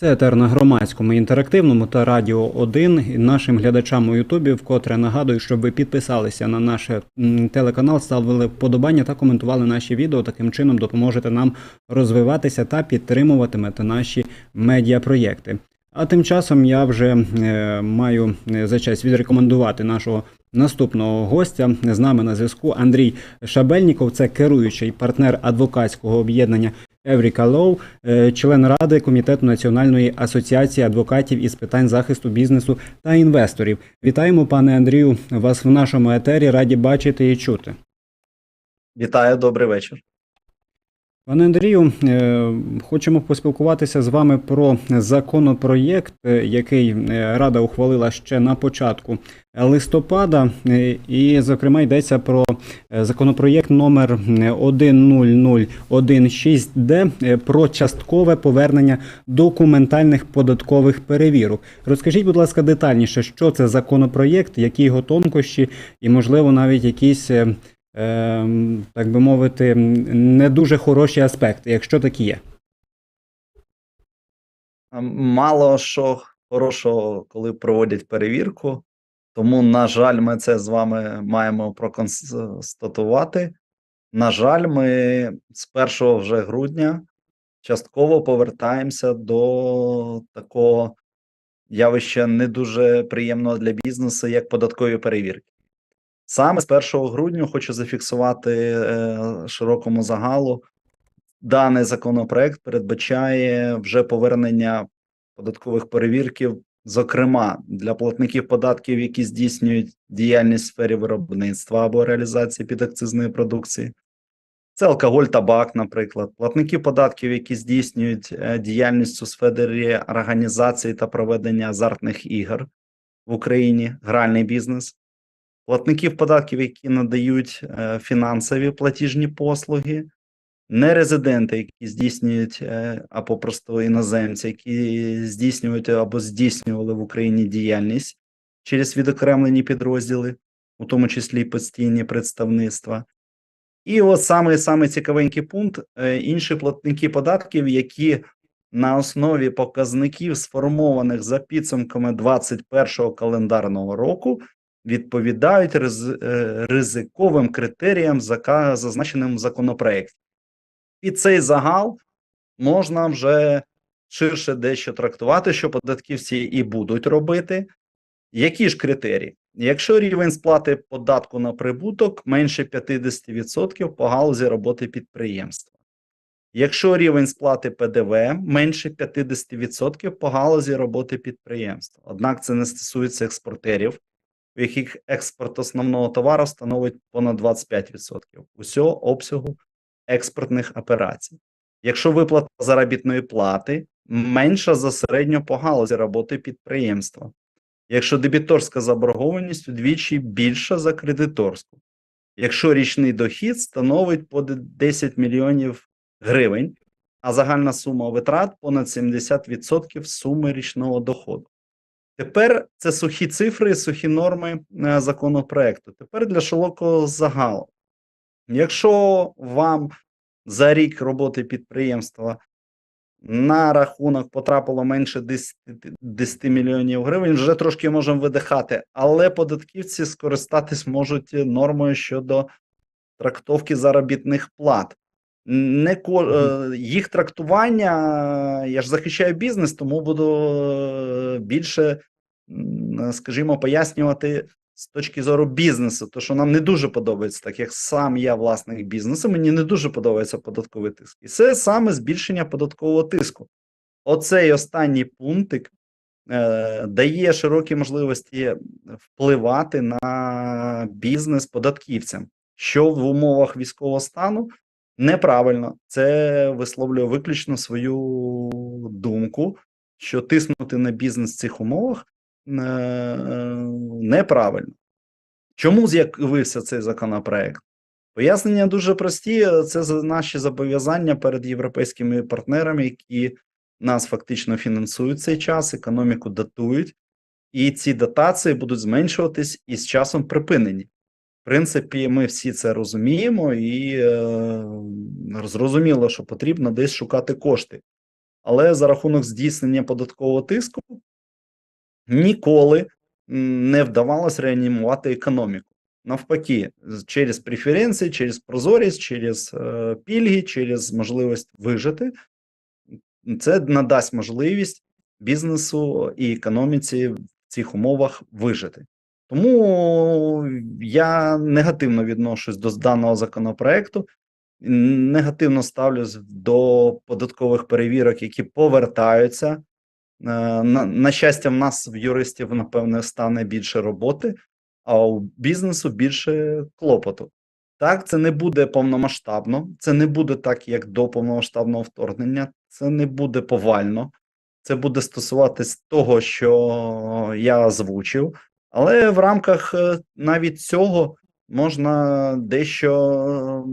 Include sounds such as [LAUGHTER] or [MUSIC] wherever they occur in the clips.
Це етер на громадському інтерактивному та радіо 1. І нашим глядачам у Ютубі вкотре нагадую, щоб ви підписалися на наш телеканал, ставили вподобання та коментували наші відео. Таким чином допоможете нам розвиватися та підтримуватимете наші медіапроєкти. А тим часом я вже е, маю е, за честь відрекомендувати нашого наступного гостя. З нами на зв'язку Андрій Шабельніков, це керуючий партнер адвокатського об'єднання Евріка Лоу, е, член ради комітету Національної асоціації адвокатів із питань захисту бізнесу та інвесторів. Вітаємо, пане Андрію, вас в нашому етері. Раді бачити і чути. Вітаю, добрий вечір. Пане Андрію, е, хочемо поспілкуватися з вами про законопроєкт, е, який е, Рада ухвалила ще на початку листопада, і, зокрема, йдеться про законопроєкт номер 10016Д е, про часткове повернення документальних податкових перевірок. Розкажіть, будь ласка, детальніше, що це законопроєкт, які його тонкощі, і, можливо, навіть якісь. Ем, так би мовити, не дуже хороші аспекти, якщо такі є. Мало що хорошого, коли проводять перевірку, тому, на жаль, ми це з вами маємо проконстатувати. На жаль, ми з 1 вже грудня частково повертаємося до такого явища не дуже приємного для бізнесу, як податкові перевірки. Саме з 1 грудня хочу зафіксувати е, широкому загалу. Даний законопроект передбачає вже повернення податкових перевірків, зокрема для платників податків, які здійснюють діяльність в сфері виробництва або реалізації підакцизної продукції. Це алкоголь, табак, наприклад, платники податків, які здійснюють е, діяльність у сфері організації та проведення азартних ігор в Україні, гральний бізнес, платників податків, які надають е, фінансові платіжні послуги, нерезиденти, які здійснюють е, або просто іноземці, які здійснюють або здійснювали в Україні діяльність через відокремлені підрозділи, у тому числі постійні представництва. І от саме саме цікавенький пункт: е, інші платники податків, які на основі показників, сформованих за підсумками 2021 календарного року, відповідають е, ризиковим критеріям, зазначеним в законопроекті. І цей загал можна вже ширше дещо трактувати, що податківці і будуть робити. Які ж критерії? Якщо рівень сплати податку на прибуток менше 50% по галузі роботи підприємства, якщо рівень сплати ПДВ менше 50% по галузі роботи підприємства, однак це не стосується експортерів, у яких експорт основного товару становить понад 25% усього обсягу експортних операцій. Якщо виплата заробітної плати менша за середньо по галузі роботи підприємства, якщо дебіторська заборгованість удвічі більша за кредиторську, якщо річний дохід становить понад 10 мільйонів гривень, а загальна сума витрат понад 70% суми річного доходу. Тепер це сухі цифри, сухі норми е, законопроекту. Тепер для широкого загалу. Якщо вам за рік роботи підприємства на рахунок потрапило менше 10, 10 мільйонів гривень, вже трошки можемо видихати, але податківці скористатись можуть нормою щодо трактовки заробітних плат. Не ко... е, їх трактування, я ж захищаю бізнес, тому буду е, більше, скажімо, пояснювати з точки зору бізнесу, то що нам не дуже подобається, так як сам я власник бізнесу, мені не дуже подобається податковий тиск. І це саме збільшення податкового тиску. Оцей останній пунктик е, дає широкі можливості впливати на бізнес податківцям, що в умовах військового стану неправильно. Це висловлює виключно свою думку, що тиснути на бізнес в цих умовах е, неправильно. Чому з'явився цей законопроект? Пояснення дуже прості: це наші зобов'язання перед європейськими партнерами, які нас фактично фінансують цей час, економіку датують, і ці дотації будуть зменшуватись і з часом припинені. Принципі, ми всі це розуміємо, і е, зрозуміло, що потрібно десь шукати кошти. але за рахунок здійснення податкового тиску ніколи не вдавалось реанімувати економіку. Навпаки, через преференції, через прозорість, через е, пільги, через можливість вижити, це надасть можливість бізнесу і економіці в цих умовах вижити. Тому я негативно відношусь до даного законопроекту, негативно ставлюсь до податкових перевірок, які повертаються. Е, На, на щастя, в нас в юристів, напевне, стане більше роботи, а у бізнесу більше клопоту. Так, це не буде повномасштабно, це не буде так, як до повномасштабного вторгнення, це не буде повально, це буде стосуватись того, що я озвучив, але в рамках е, навіть цього можна дещо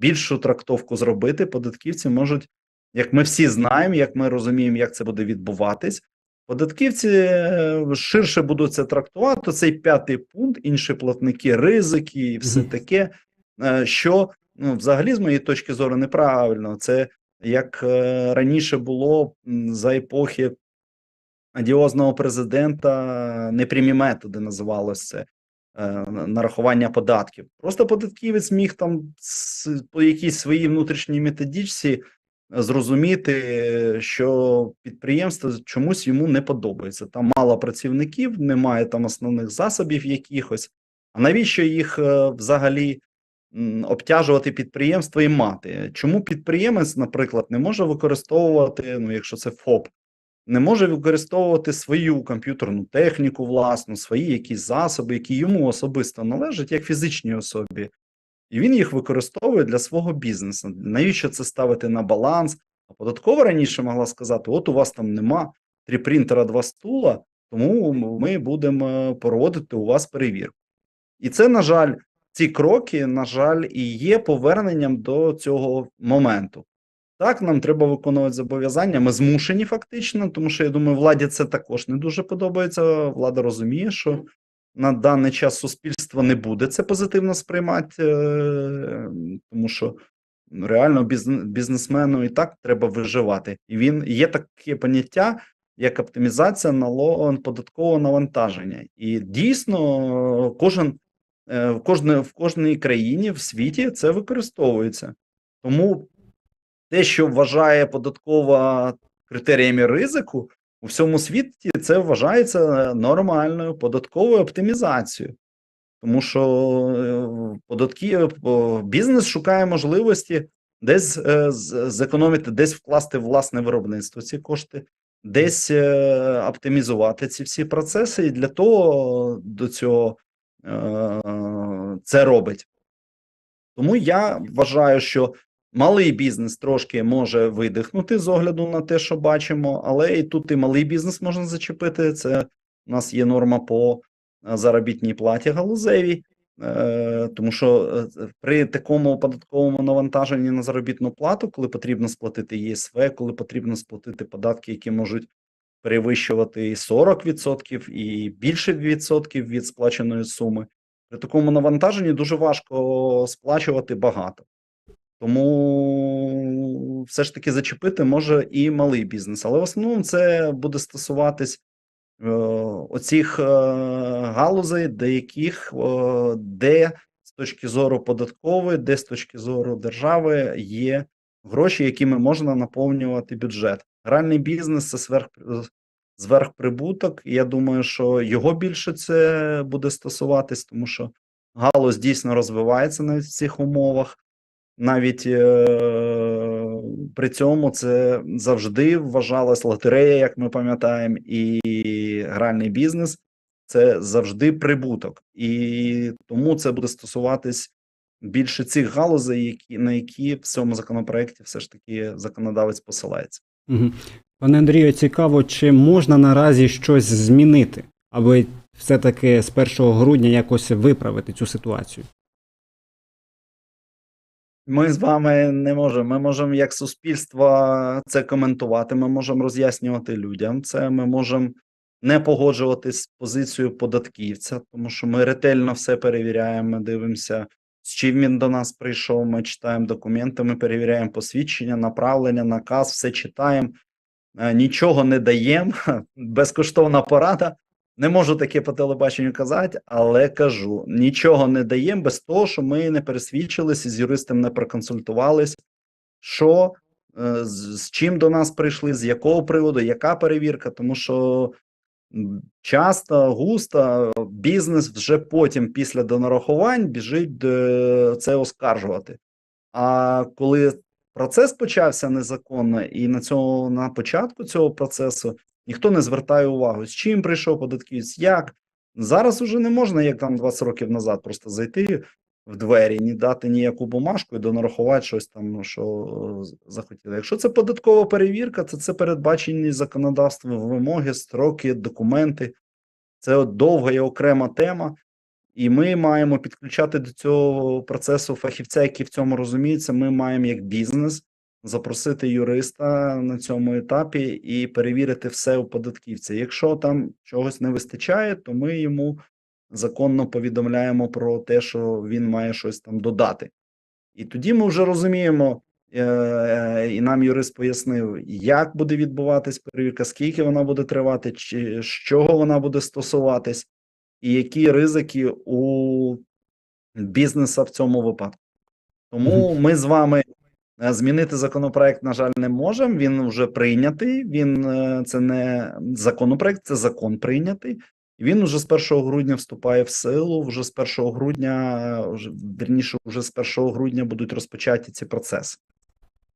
більшу трактовку зробити. Податківці можуть, як ми всі знаємо, як ми розуміємо, як це буде відбуватись. Податківці е, ширше будуть це трактувати. то Цей п'ятий пункт, інші платники, ризики і все таке, е, що ну, взагалі, з моєї точки зору, неправильно. Це як раніше було за епохи одіозного президента, непрямі методи називалося е, нарахування податків. Просто податківець міг там по якійсь своїй внутрішній методичці зрозуміти, що підприємство чомусь йому не подобається. Там мало працівників, немає там основних засобів якихось. А навіщо їх е, взагалі обтяжувати підприємство і мати? Чому підприємець, наприклад, не може використовувати, ну якщо це ФОП, не може використовувати свою комп'ютерну техніку, власну, свої якісь засоби, які йому особисто належать як фізичній особі, і він їх використовує для свого бізнесу. Навіщо це ставити на баланс? А податкова раніше могла сказати: от у вас там нема три принтера, два стула, тому ми будемо проводити у вас перевірку. І це, на жаль, ці кроки, на жаль, і є поверненням до цього моменту. Так, нам треба виконувати зобов'язання. Ми змушені фактично, тому що я думаю, владі це також не дуже подобається. Влада розуміє, що на даний час суспільство не буде це позитивно сприймати, е, тому що ну, реально бізнесмену і так треба виживати. І він є таке поняття, як оптимізація налог податкового навантаження. І дійсно, кожен е, в кожне, в кожній країні в світі це використовується. Тому те, що вважає податкова критеріями ризику, у всьому світі це вважається нормальною податковою оптимізацією. Тому що е, податки, бізнес шукає можливості десь е, зекономити, десь вкласти в власне виробництво ці кошти, десь е, оптимізувати ці всі процеси, і для того до цього е, це робить. Тому я вважаю, що малий бізнес трошки може видихнути з огляду на те, що бачимо, але і тут і малий бізнес можна зачепити. Це у нас є норма по е, заробітній платі галузевій, е, тому що е, при такому податковому навантаженні на заробітну плату, коли потрібно сплатити ЄСВ, коли потрібно сплатити податки, які можуть перевищувати 40% і більше відсотків від сплаченої суми. При такому навантаженні дуже важко сплачувати багато. Тому все ж таки зачепити може і малий бізнес, але в основному це буде стосуватись е, оцих е, галузей, деяких, е, де з точки зору податкової, де з точки зору держави є гроші, якими можна наповнювати бюджет. Гральний бізнес це сверх, зверхприбуток. і Я думаю, що його більше це буде стосуватись, тому що галузь дійсно розвивається навіть в цих умовах. Навіть е, при цьому це завжди вважалась лотерея, як ми пам'ятаємо, і гральний бізнес це завжди прибуток, і тому це буде стосуватись більше цих галузей, які на які в цьому законопроекті все ж таки законодавець посилається. Мгм. Пане Андрію, цікаво, чи можна наразі щось змінити, аби все-таки з 1 грудня якось виправити цю ситуацію? Ми з вами не можемо. Ми можемо як суспільство це коментувати. Ми можемо роз'яснювати людям. Це ми можемо не погоджуватись з позицією податківця, тому що ми ретельно все перевіряємо. Ми дивимося, з чим він до нас прийшов. Ми читаємо документи, ми перевіряємо посвідчення, направлення, наказ, все читаємо. е, нічого не даємо, [LAUGHS] безкоштовна порада. Не можу таке по телебаченню казати, але кажу: нічого не даємо без того, що ми не пересвідчилися, з юристом не проконсультувались, що е, з, чим до нас прийшли, з якого приводу, яка перевірка, тому що часто, густо бізнес вже потім, після донарахувань, біжить е, це оскаржувати. А коли процес почався незаконно, і на цьому на початку цього процесу ніхто не звертає увагу, з чим прийшов податківець, як зараз уже не можна, як там 20 років назад, просто зайти в двері, ні дати ніяку бумажку і донарахувати щось там, ну, що е, захотіли. Якщо це податкова перевірка, то це передбачені законодавством вимоги, строки, документи. Це от довга і окрема тема. І ми маємо підключати до цього процесу фахівця, який в цьому розуміється. Ми маємо як бізнес запросити юриста на цьому етапі і перевірити все у податківця. Якщо там чогось не вистачає, то ми йому законно повідомляємо про те, що він має щось там додати. І тоді ми вже розуміємо, е, і нам юрист пояснив, як буде відбуватись перевірка, скільки вона буде тривати, чи з чого вона буде стосуватись, і які ризики у бізнеса в цьому випадку. Тому ми з вами е, змінити законопроект, на жаль, не можемо. Він вже прийнятий. Він е, це не законопроект, це закон прийнятий. Він уже з 1 грудня вступає в силу. Вже з 1 грудня, е, вже вірніше, вже з 1 грудня будуть розпочаті ці процеси.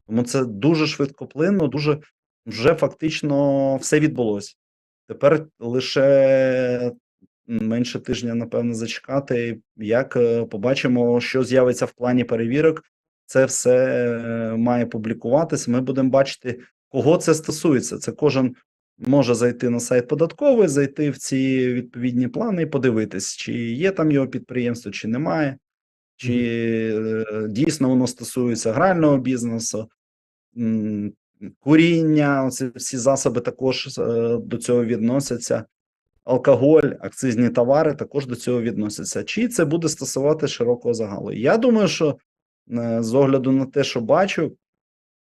Тому це дуже швидкоплинно, дуже вже фактично все відбулося. Тепер лише менше тижня, напевно, зачекати. Як е, побачимо, що з'явиться в плані перевірок, це все е, має публікуватися. Ми будемо бачити, кого це стосується. Це кожен може зайти на сайт податковий, зайти в ці відповідні плани і подивитись, чи є там його підприємство, чи немає, чи е, дійсно воно стосується грального бізнесу. Куріння, оці всі засоби також е, до цього відносяться алкоголь, акцизні товари також до цього відносяться. Чи це буде стосувати широкого загалу? Я думаю, що з огляду на те, що бачу,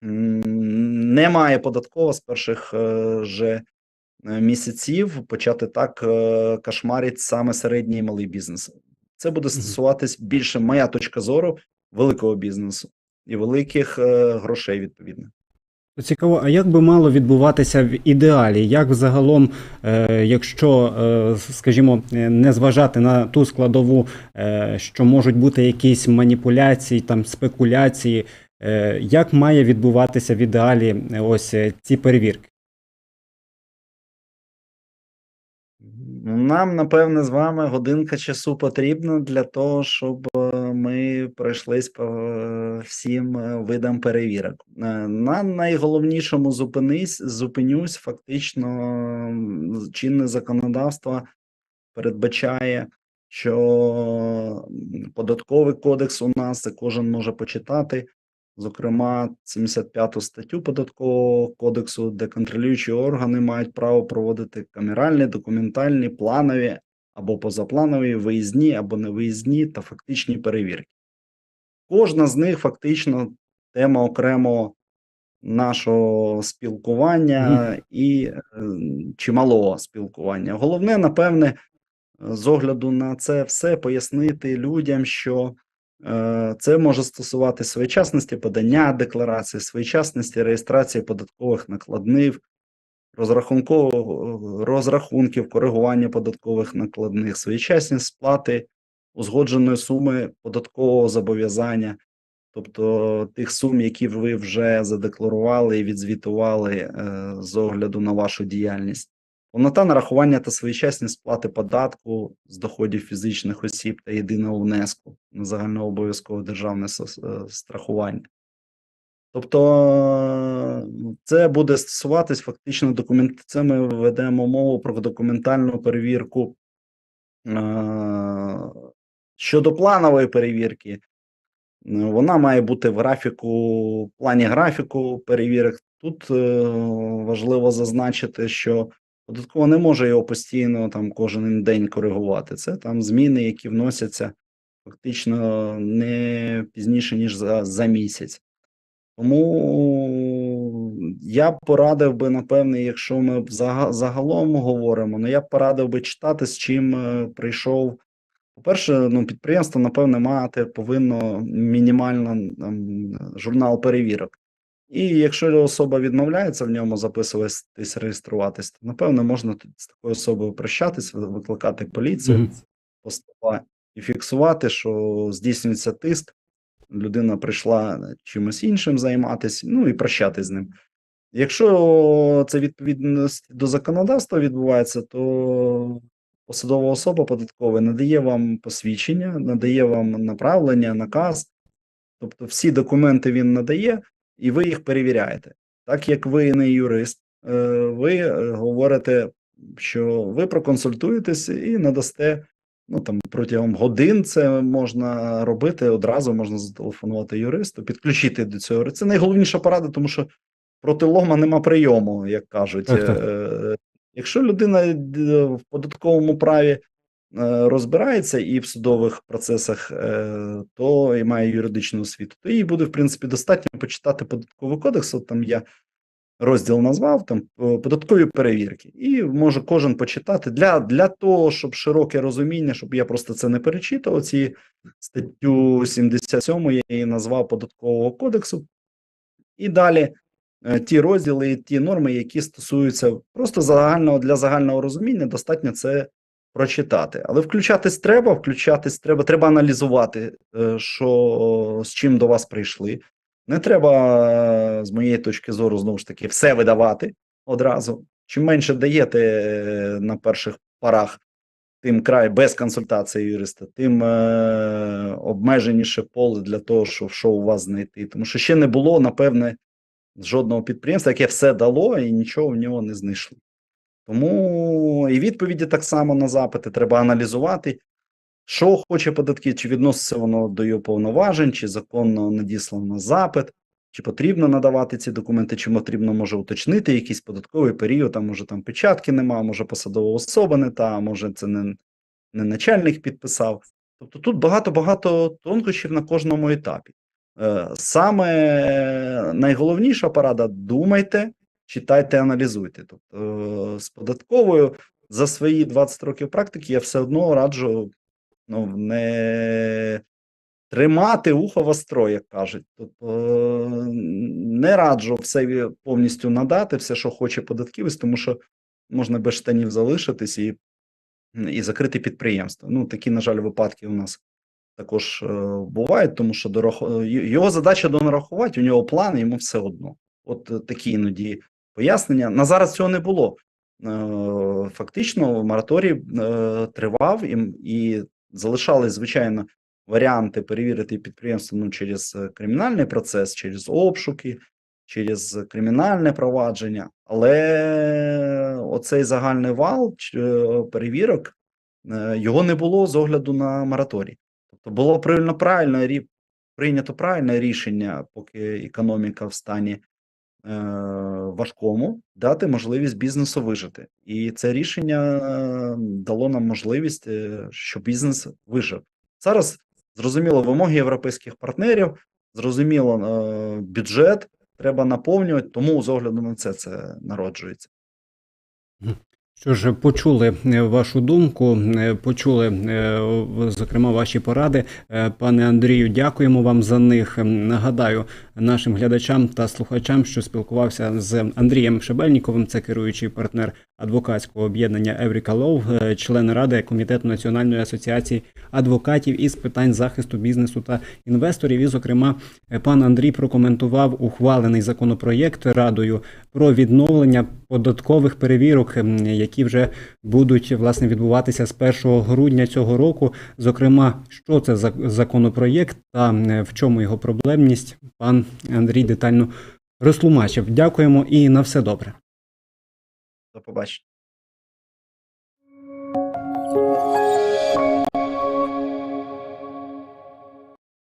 немає податкова з перших е, же е, місяців почати так кошмарить кошмарити саме середній і малий бізнес. Це буде стосуватись більше, моя точка зору, великого бізнесу і великих е, грошей відповідно. Цікаво, а як би мало відбуватися в ідеалі? Як взагалом, е, якщо, е, скажімо, е, не зважати на ту складову, що можуть бути якісь маніпуляції, там спекуляції, як має відбуватися в ідеалі ось ці перевірки? Нам, напевне, з вами годинка часу потрібна для того, щоб пройшлись по всім е, видам перевірок. Е, На найголовнішому зупинись, зупинюсь. Фактично, чинне законодавство передбачає, що податковий кодекс у нас це кожен може почитати. Зокрема, 75 статтю податкового кодексу, де контролюючі органи мають право проводити камеральні, документальні, планові або позапланові, виїзні або невиїзні та фактичні перевірки. Кожна з них фактично тема окремого нашого спілкування і е, чималого спілкування. Головне, напевне, з огляду на це все пояснити людям, що Е, Це може стосувати своєчасності подання декларації, своєчасності реєстрації податкових накладних, розрахунків, коригування податкових накладних, своєчасність сплати узгодженої суми податкового зобов'язання, тобто тих сум, які ви вже задекларували і відзвітували е, з огляду на вашу діяльність. Повнота нарахування та своєчасність сплати податку з доходів фізичних осіб та єдиного внеску на загальнообов'язкове державне е, страхування. Тобто це буде стосуватись фактично документ. Це ми ведемо мову про документальну перевірку. Е, Щодо планової перевірки, е, вона має бути в графіку, в плані графіку перевірок. Тут е, важливо зазначити, що Податкова не може його постійно там кожен день коригувати. Це там зміни, які вносяться фактично не пізніше, ніж за, за місяць. Тому я б порадив би, напевне, якщо ми загалом говоримо, ну я б порадив би читати, з чим е, прийшов. По-перше, ну, підприємство, напевне, мати повинно мінімально там, журнал перевірок. І якщо особа відмовляється в ньому записуватись, реєструватись, то напевно можна з такою особою прощатись, викликати поліцію, Мгм. поступа і фіксувати, що здійснюється тиск, людина прийшла чимось іншим займатися, ну і прощатись з ним. Якщо це відповідність до законодавства відбувається, то посадова особа податкова надає вам посвідчення, надає вам направлення, наказ. Тобто всі документи він надає, і ви їх перевіряєте. Так як ви не юрист, е, ви е, говорите, що ви проконсультуєтесь і надасте. Ну там протягом годин це можна робити одразу, можна зателефонувати юристу, підключити до цього. Це найголовніша порада, тому що проти лома нема прийому, як кажуть. Так, так. Якщо людина е, в податковому праві е, розбирається і в судових процесах, е, то і має юридичну освіту, то їй буде, в принципі, достатньо почитати податковий кодекс. От там я розділ назвав там податкові перевірки, і може кожен почитати для, для того, щоб широке розуміння, щоб я просто це не перечитував. Ці статтю 77 я її назвав податкового кодексу. І далі ті розділи, і ті норми, які стосуються просто загального для загального розуміння, достатньо це прочитати. Але включатись треба, включатись треба, треба аналізувати, е, що з чим до вас прийшли. Не треба, е, з моєї точки зору, знову ж таки, все видавати одразу. Чим менше даєте е, на перших порах, тим край без консультації юриста, тим е, обмеженіше поле для того, щоб що у вас знайти. Тому що ще не було, напевне, жодного підприємства, яке все дало і нічого в нього не знайшли. Тому і відповіді так само на запити треба аналізувати, що хоче податки, чи відноситься воно до його повноважень, чи законно надіслано запит, чи потрібно надавати ці документи, чи потрібно може уточнити якийсь податковий період, а може там печатки нема, може посадова особа не та, може це не, не начальник підписав. Тобто тут багато-багато тонкощів на кожному етапі. Е, Саме найголовніша порада думайте, читайте, аналізуйте. Тобто е, з податковою за свої 20 років практики я все одно раджу ну, не тримати ухо востро, як кажуть. Тобто е, не раджу все повністю надати, все, що хоче податківець, тому що можна без штанів залишитись і, і закрити підприємство. Ну, такі, на жаль, випадки у нас також е, бувають, тому що дорах... його задача донарахувати, у нього план, йому все одно. От е, такі іноді пояснення. На зараз цього не було. Е, Фактично, мораторій е, тривав і, і залишались, звичайно, варіанти перевірити підприємство ну, через е, кримінальний процес, через обшуки, через кримінальне провадження. Але оцей загальний вал е, перевірок е, його не було з огляду на мораторій. Тобто було правильно правильно рі- прийнято правильне рішення, поки економіка в стані е, важкому, дати можливість бізнесу вижити. І це рішення е, дало нам можливість, е, що бізнес вижив. Зараз зрозуміло вимоги європейських партнерів, зрозуміло е, бюджет треба наповнювати, тому з огляду на це це народжується. Що ж, почули е, вашу думку, е, почули, е, зокрема, ваші поради. Пане Андрію, дякуємо вам за них. Ем, Нагадаю нашим глядачам та слухачам, що спілкувався з Андрієм Шебельніковим, це керуючий партнер адвокатського об'єднання Евріка Лоу, е, член ради комітету Національної асоціації адвокатів із питань захисту бізнесу та інвесторів. І, зокрема, пан Андрій прокоментував ухвалений законопроєкт радою про відновлення податкових перевірок, ем, які вже будуть власне відбуватися з 1 грудня цього року. Зокрема, що це за законопроєкт та в чому його проблемність, пан Андрій детально розтлумачив. Дякуємо і на все добре. До побачення.